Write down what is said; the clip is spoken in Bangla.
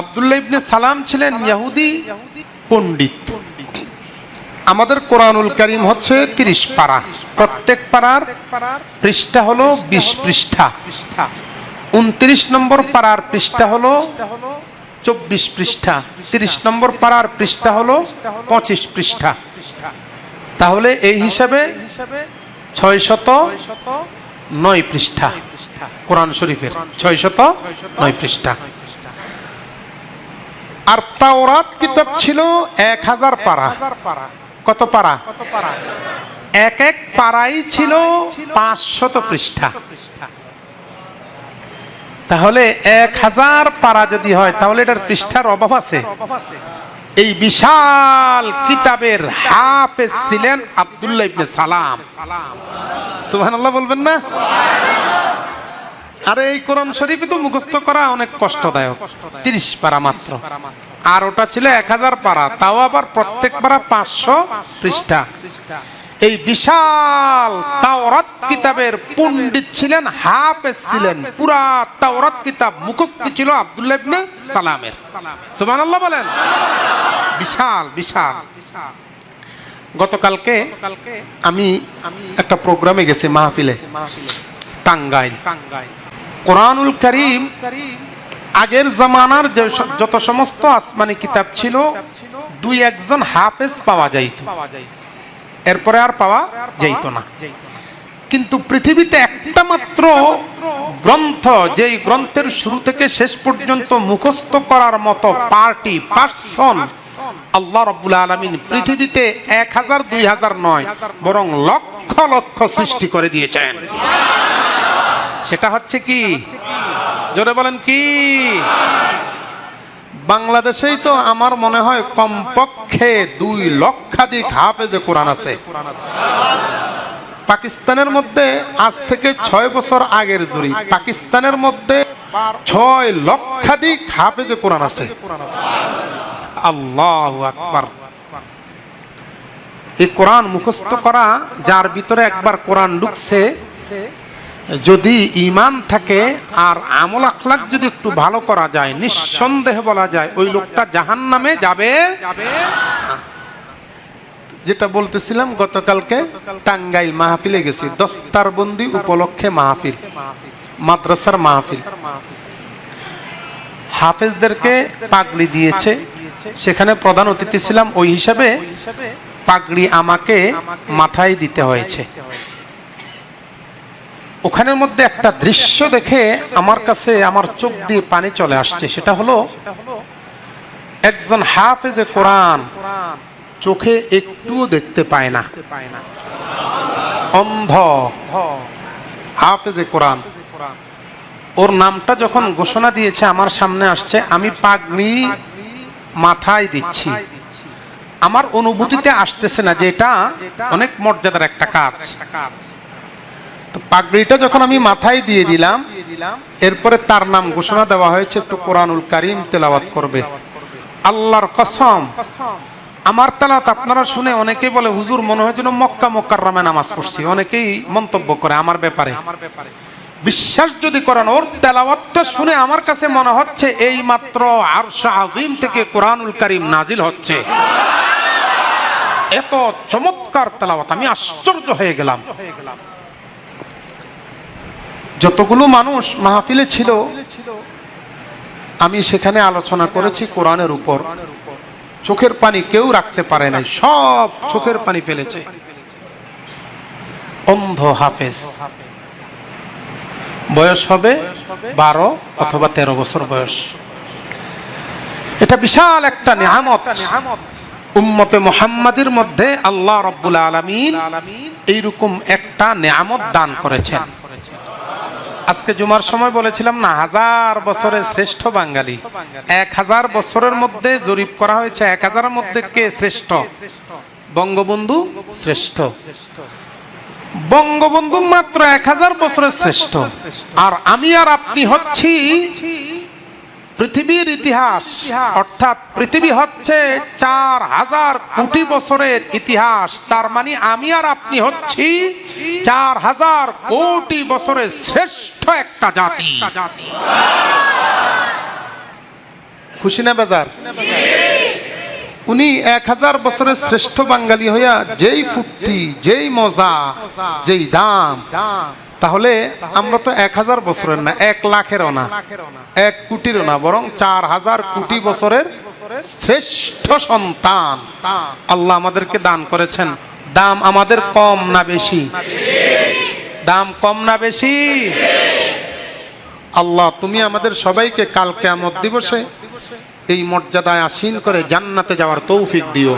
আব্দুল্লাহ ইবনে সালাম ছিলেন ইহুদি পণ্ডিত। আমাদের কোরআনুল করিম হচ্ছে তিরিশ পারা। প্রত্যেক পাড়ার পৃষ্ঠা হলো বিশ পৃষ্ঠা। উনত্রিশ নম্বর পাড়ার পৃষ্ঠা হলো চব্বিশ পৃষ্ঠা। তিরিশ নম্বর পাড়ার পৃষ্ঠা হলো পঁচিশ পৃষ্ঠা। তাহলে এই হিসাবে ছয় শত নয় পৃষ্ঠা। কোরআন শরীফের ছয় শত নয় পৃষ্ঠা। আর তাওরাত কিতাব ছিল এক হাজার পারা। কত পারা? এক এক পাড়াই ছিল পাঁচশত পৃষ্ঠা। তাহলে এক হাজার পারা যদি হয়, তাহলে এটার পৃষ্ঠার অভাব আছে। এই বিশাল কিতাবের হাফেজ ছিলেন আব্দুল্লাহ ইবনে সালাম। সুবহানাল্লাহ বলবেন না? আরে এই কোরআন শরীফে তো মুখস্থ করা অনেক কষ্টদায়ক, তিরিশ পারা মাত্র। আর ওটা ছিল এক হাজার পারা, তাও আবার প্রত্যেক পারা পাঁচশো পৃষ্ঠা। এই বিশাল তাওরাত কিতাবের পণ্ডিত ছিলেন, হাফেজ ছিলেন, পুরা তাওরাত কিতাব মুখস্থ ছিল আব্দুল্লাহ ইবনে সালামের। সুবহানাল্লাহ বলেন। বিশাল বিশাল। গতকালকে আমি একটা প্রোগ্রামে গেছি মাহফিলে টাঙ্গাইল টাঙ্গাইল। কোরআনুল করিম আগের জামানার যে যত সমস্ত আসমানি কিতাব ছিল, দুই একজন হাফেজ পাওয়া যাইত। এরপরে আর পাওয়া যাইত না। কিন্তু পৃথিবীতে একটা মাত্র গ্রন্থ, যেই গ্রন্থের শুরু থেকে শেষ পর্যন্ত মুখস্থ করার মতো পার্টি, পার্সন, আল্লাহ রব্বুল আলমিন পৃথিবীতে এক হাজার, দুই হাজার নয়, বরং লক্ষ লক্ষ সৃষ্টি করে দিয়েছেন। সেটা হচ্ছে কি? জোরে বলেন কি? বাংলাদেশেই তো আমার মনে হয় কমপক্ষে দুই লক্ষাধিক হাফেজে কোরআন আছে। পাকিস্তানের মধ্যে আজ থেকে ছয় বছর আগের জুড়ি পাকিস্তানের মধ্যে ছয় লক্ষাধিক হাফেজে কোরআন আছে। আল্লাহ আকবার। এই কোরআন মুখস্থ করা, যার ভিতরে একবার কোরআন ঢুকছে যদি ইমান থাকে আর আমল আখলাক যদি একটু ভালো করা যায়, নিঃসন্দেহে বলা যায়, ওই লোকটা জাহান নামে যাবে। যেটা বলতেছিলাম গতকালকে, টাঙ্গাইল মাহফিলে গেছি, দস্তার বন্দি উপলক্ষে মাহফিল, মাদ্রাসার মাহফিল। হাফেজদেরকে পাগড়ি দিয়েছে, সেখানে প্রধান অতিথি ছিলাম, ওই হিসাবে পাগড়ি আমাকে মাথায় দিতে হয়েছে। ওখানের মধ্যে একটা দৃশ্য দেখে আমার কাছে আমার চোখ দিয়ে পানি চলে আসছে। সেটা হলো একজন হাফেজে কোরআন চোখে একটুও দেখতে পায় না। অন্ধ হাফেজে কোরআন। ওর নামটা যখন ঘোষণা দিয়েছে, আমার সামনে আসছে, আমি পাগড়ি মাথায় দিচ্ছি। আমার অনুভূতিতে আসতেছে না যে এটা অনেক মর্যাদার একটা কাজ। পাগড়িটা যখন আমি মাথায় দিয়ে দিলাম, এরপরে তার নাম ঘোষণা দেওয়া হয়েছে, একটু কোরআনুল কারিম তেলাওয়াত করবে। আল্লাহর কসম, আমার তেলাওয়াত আপনারা শুনে অনেকেই বলে, হুজুর, মনে হয় যেন মক্কা মক্কার রামে নামাজ পড়ছি। অনেকেই মন্তব্য করে আমার ব্যাপারে। বিশ্বাস যদি করেন, ওর তেলাওয়াতটা শুনে আমার কাছে মনে হচ্ছে এই মাত্র আরশা আজিম থেকে কোরআনুল কারিম নাজিল হচ্ছে। এত চমৎকার তেলাওয়াত, আমি আশ্চর্য হয়ে গেলাম। যতগুলো মানুষ মাহফিলে ছিল, আমি সেখানে আলোচনা করেছি কোরআনের উপর। চোখের পানি কেউ রাখতে পারে নাই, সব চোখের পানি ফেলেছে। অন্ধ হাফেজ। বয়স হবে বারো অথবা তেরো বছর বয়স। এটা বিশাল একটা নেহামত উম্মতে মোহাম্মদের মধ্যে আল্লাহ রব্বুল আলমিন এইরকম একটা নেয়ামত দান করেছেন। আজকে জুমার সময় বলেছিলাম না, হাজার বছরের শ্রেষ্ঠ বাঙালি। এক হাজার বছরের মধ্যে জরিপ করা হয়েছে, এক হাজারের মধ্যে কে শ্রেষ্ঠ? বঙ্গবন্ধু শ্রেষ্ঠ। বঙ্গবন্ধু মাত্র এক হাজার বছরের শ্রেষ্ঠ। আর আমি আর আপনি হচ্ছি পৃথিবীর ইতিহাস, অর্থাৎ পৃথিবী হচ্ছে চার হাজার কোটি বছরের ইতিহাস। তার মানে আমি আর আপনি হচ্ছি চার হাজার কোটি বছরের শ্রেষ্ঠ একটা জাতি। খুশি না বেজার? উনি এক হাজার বছরের শ্রেষ্ঠ বাঙালি হইয়া যেই ফুর্তি, যেই মজা, যেই দাম তাহলে আমরা তো এক হাজার বছরের না, এক লাখেরও না, এক কোটিরও না, বরং চার হাজার কোটি বছরের শ্রেষ্ঠ সন্তান আল্লাহ আমাদেরকে দান করেছেন। দাম আমাদের কম না বেশি? দাম কম না বেশি? আল্লাহ, তুমি আমাদের সবাইকে কাল কেমত দিবসে এই মর্যাদায় আসীন করে জান্নাতে যাওয়ার তৌফিক দিও।